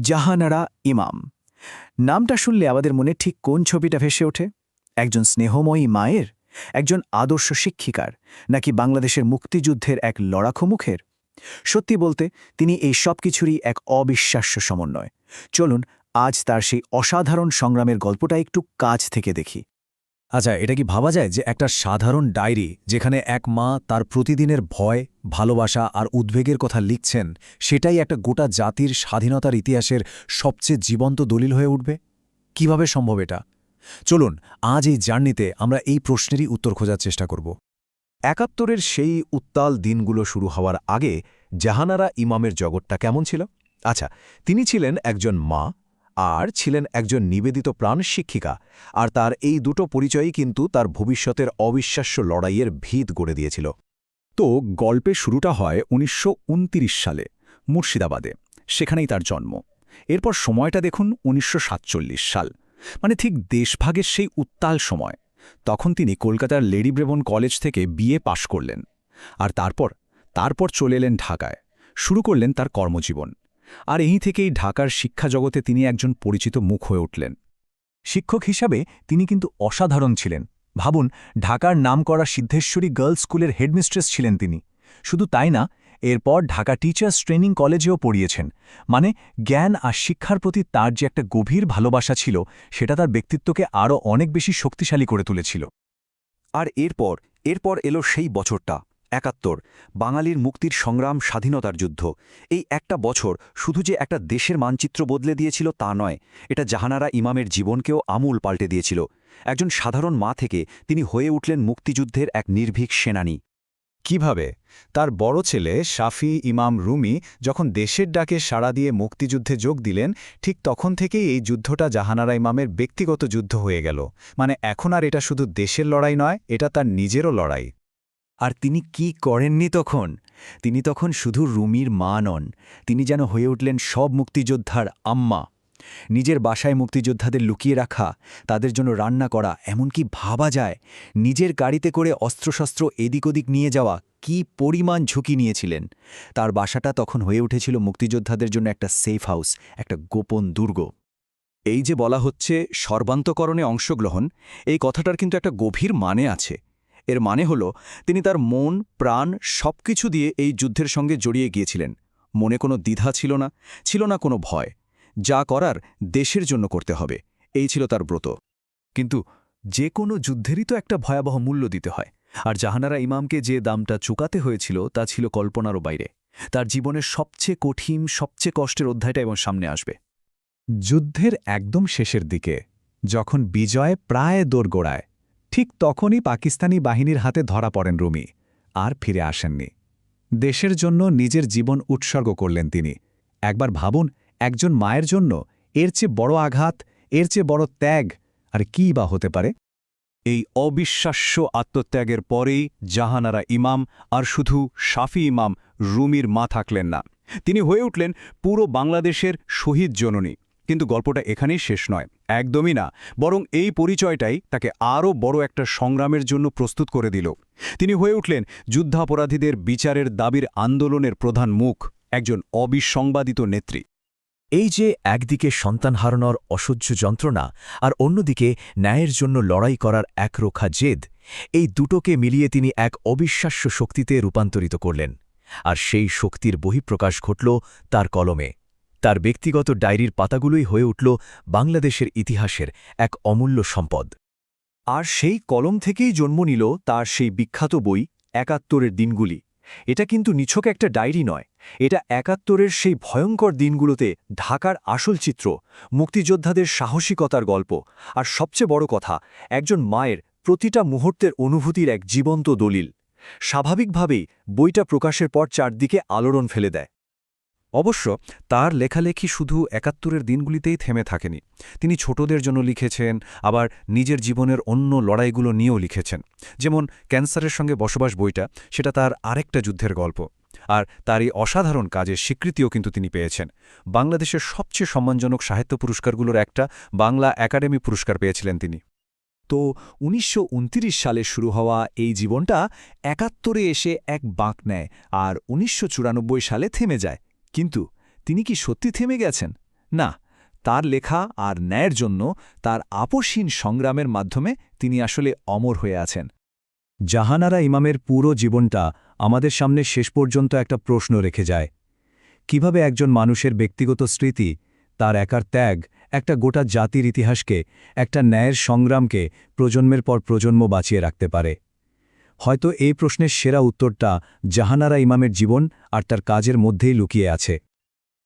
জাহানারা ইমাম। নামটা শুনলে আমাদের মনে ঠিক কোন ছবিটা ভেসে ওঠে? একজন স্নেহময়ী মায়ের? একজন আদর্শ শিক্ষিকার? নাকি বাংলাদেশের মুক্তিযুদ্ধের এক লড়াখো মুখের? সত্যি বলতে, তিনি এই সব কিছুরই এক অবিশ্বাস্য সমন্বয়। চলুন, আজ তার সেই অসাধারণ সংগ্রামের গল্পটা একটু কাছ থেকে দেখি। আচ্ছা এটা কি ভাবা যায় যে একটা সাধারণ ডায়েরি যেখানে এক মা তার প্রতিদিনের ভয়, ভালোবাসা আর উদ্বেগের কথা লিখছেন, সেটাই একটা গোটা জাতির স্বাধীনতার ইতিহাসের সবচেয়ে জীবন্ত দলিল হয়ে উঠবে? কীভাবে সম্ভব এটা? চলুন, আজ এই জার্নিতে আমরা এই প্রশ্নেরই উত্তর খোঁজার চেষ্টা করব। একাত্তরের সেই উত্তাল দিনগুলো শুরু হওয়ার আগে জাহানারা ইমামের জগৎটা কেমন ছিল? আচ্ছা তিনি ছিলেন একজন মা আর ছিলেন একজন নিবেদিত প্রাণ শিক্ষিকা, আর তার এই দুটো পরিচয়ই কিন্তু তার ভবিষ্যতের অবিশ্বাস্য লড়াইয়ের ভিত গড়ে দিয়েছিল। তো গল্পের শুরুটা হয় উনিশশো সালে, মুর্শিদাবাদে, সেখানেই তার জন্ম। এরপর সময়টা দেখুন উনিশশো সাতচল্লিশ সাল মানে ঠিক দেশভাগের সেই উত্তাল সময়। তখন তিনি কলকাতার লেডি ব্রেবন কলেজ থেকে বিএ পাশ করলেন, আর তারপর তারপর চলে এলেন ঢাকায়, শুরু করলেন তার কর্মজীবন। আর এই থেকেই ঢাকার শিক্ষা জগতে তিনি একজন পরিচিত মুখ হয়ে উঠলেন। শিক্ষক হিসাবে তিনি কিন্তু অসাধারণ ছিলেন। ভাবুন, ঢাকার নামকরা সিদ্ধেশ্বরী গার্লস স্কুলের হেডমিস্ট্রেস ছিলেন তিনি। শুধু তাই না, এরপর ঢাকা টিচার্স ট্রেনিং কলেজেও পড়িয়েছেন। মানে জ্ঞান আর শিক্ষার প্রতি তার যে একটা গভীর ভালোবাসা ছিল, সেটা তার ব্যক্তিত্বকে আরও অনেক বেশি শক্তিশালী করে তুলেছিল। আর এরপর এরপর এলো সেই বছরটা। একাত্তর, বাঙালির মুক্তির সংগ্রাম, স্বাধীনতার যুদ্ধ। এই একটা বছর শুধু যে একটা দেশের মানচিত্র বদলে দিয়েছিল তা নয়, এটা জাহানারা ইমামের জীবনকেও আমূল পাল্টে দিয়েছিল। একজন সাধারণ মা থেকে তিনি হয়ে উঠলেন মুক্তিযুদ্ধের এক নির্ভীক সেনানী। কীভাবে? তার বড় ছেলে শাফি ইমাম রুমি যখন দেশের ডাকে সাড়া দিয়ে মুক্তিযুদ্ধে যোগ দিলেন, ঠিক তখন থেকেই এই যুদ্ধটা জাহানারা ইমামের ব্যক্তিগত যুদ্ধ হয়ে গেল। মানে এখন আর এটা শুধু দেশের লড়াই নয়, এটা তার নিজেরও লড়াই। আর তিনি কি করেননি তখন? তিনি তখন শুধু রুমির মা নন, তিনি যেন হয়ে উঠলেন সব মুক্তিযোদ্ধার আম্মা। নিজের বাসায় মুক্তিযোদ্ধাদের লুকিয়ে রাখা, তাদের জন্য রান্না করা, এমনকি ভাবা যায়, নিজের গাড়িতে করে অস্ত্রশস্ত্র এদিক ওদিক নিয়ে যাওয়া, কি পরিমাণ ঝুঁকি নিয়েছিলেন। তার বাসাটা তখন হয়ে উঠেছিল মুক্তিযোদ্ধাদের জন্য একটা সেফ হাউস একটা গোপন দুর্গ। এই যে বলা হচ্ছে সর্বান্তকরণে অংশগ্রহণ, এই কথাটার কিন্তু একটা গভীর মানে আছে। এর মানে হল, তিনি তার মন, প্রাণ সবকিছু দিয়ে এই যুদ্ধের সঙ্গে জড়িয়ে গিয়েছিলেন। মনে কোনো দ্বিধা ছিল না ছিল না কোনো ভয়। যা করার দেশের জন্য করতে হবে, এই ছিল তার ব্রত। কিন্তু যে কোনো যুদ্ধেরই তো একটা ভয়াবহ মূল্য দিতে হয়, আর জাহানারা ইমামকে যে দামটা চুকাতে হয়েছিল তা ছিল কল্পনারও বাইরে। তার জীবনের সবচেয়ে কঠিন, সবচেয়ে কষ্টের অধ্যায়টা এবং সামনে আসবে। যুদ্ধের একদম শেষের দিকে, যখন বিজয় প্রায় দোরগোড়ায় ঠিক তখনই পাকিস্তানি বাহিনীর হাতে ধরা পড়েন রুমি, আর ফিরে আসেননি। দেশের জন্য নিজের জীবন উৎসর্গ করলেন তিনি। একবার ভাবুন, একজন মায়ের জন্য এর চেয়ে বড় আঘাত, এর চেয়ে বড় ত্যাগ, আর কী বা হতে পারে? এই অবিশ্বাস্য আত্মত্যাগের পরেই জাহানারা ইমাম, আর শুধু শাফি ইমাম রুমির মা থাকলেন না। তিনি হয়ে উঠলেন পুরো বাংলাদেশের শহীদ জননী। কিন্তু গল্পটা এখানেই শেষ নয়, একদমই না। বরং এই পরিচয়টাই তাকে আরও বড় একটা সংগ্রামের জন্য প্রস্তুত করে দিল। তিনি হয়ে উঠলেন যুদ্ধাপরাধীদের বিচারের দাবির আন্দোলনের প্রধান মুখ, একজন অবিসংবাদিত নেত্রী। এই যে একদিকে সন্তান হারানোর অসহ্য যন্ত্রণা আর অন্যদিকে ন্যায়ের জন্য লড়াই করার একরোখা জেদ, এই দুটোকে মিলিয়ে তিনি এক অবিশ্বাস্য শক্তিতে রূপান্তরিত করলেন। আর সেই শক্তির বহিঃপ্রকাশ ঘটল তার কলমে। তার ব্যক্তিগত ডায়েরির পাতাগুলোই হয়ে উঠল বাংলাদেশের ইতিহাসের এক অমূল্য সম্পদ। আর সেই কলম থেকেই জন্ম নিল তার সেই বিখ্যাত বই, একাত্তরের দিনগুলি। এটা কিন্তু নিছক একটা ডায়েরি নয়। এটা একাত্তরের সেই ভয়ঙ্কর দিনগুলোতে ঢাকার আসল চিত্র, মুক্তিযোদ্ধাদের সাহসিকতার গল্প। আর সবচেয়ে বড় কথা, একজন মায়ের প্রতিটা মুহূর্তের অনুভূতির এক জীবন্ত দলিল। স্বাভাবিকভাবেই বইটা প্রকাশের পর চারদিকে আলোড়ন ফেলে দেয়। অবশ্য তার লেখালেখি শুধু একাত্তরের দিনগুলিতেই থেমে থাকেনি। তিনি ছোটদের জন্য লিখেছেন, আবার নিজের জীবনের অন্য লড়াইগুলো নিয়েও লিখেছেন। যেমন ক্যান্সারের সঙ্গে বসবাস বইটা, সেটা তার আরেকটা যুদ্ধের গল্প। আর তার এই অসাধারণ কাজের স্বীকৃতিও কিন্তু তিনি পেয়েছেন। বাংলাদেশের সবচেয়ে সম্মানজনক সাহিত্য পুরস্কারগুলোর একটা বাংলা একাডেমি পুরস্কার পেয়েছিলেন তিনি। তো উনিশশো উনত্রিশ সালে শুরু হওয়া এই জীবনটা একাত্তরে এসে এক বাঁক নেয়, আর উনিশশো চুরানব্বই সালে থেমে যায়। কিন্তু তিনি কি সত্যি থেমে গেছেন? না, তার লেখা আর ন্যায়ের জন্য তার আপসহীন সংগ্রামের মাধ্যমে তিনি আসলে অমর হয়ে আছেন। জাহানারা ইমামের পুরো জীবনটা আমাদের সামনে শেষ পর্যন্ত একটা প্রশ্ন রেখে যায়। কীভাবে একজন মানুষের ব্যক্তিগত স্মৃতি, তার একার ত্যাগ, একটা গোটা জাতির ইতিহাসকে, একটা ন্যায়ের সংগ্রামকে প্রজন্মের পর প্রজন্ম বাঁচিয়ে রাখতে পারে? হয়তো এই প্রশ্নের সেরা উত্তরটা জাহানারা ইমামের জীবন আর তার কাজের মধ্যেই লুকিয়ে আছে।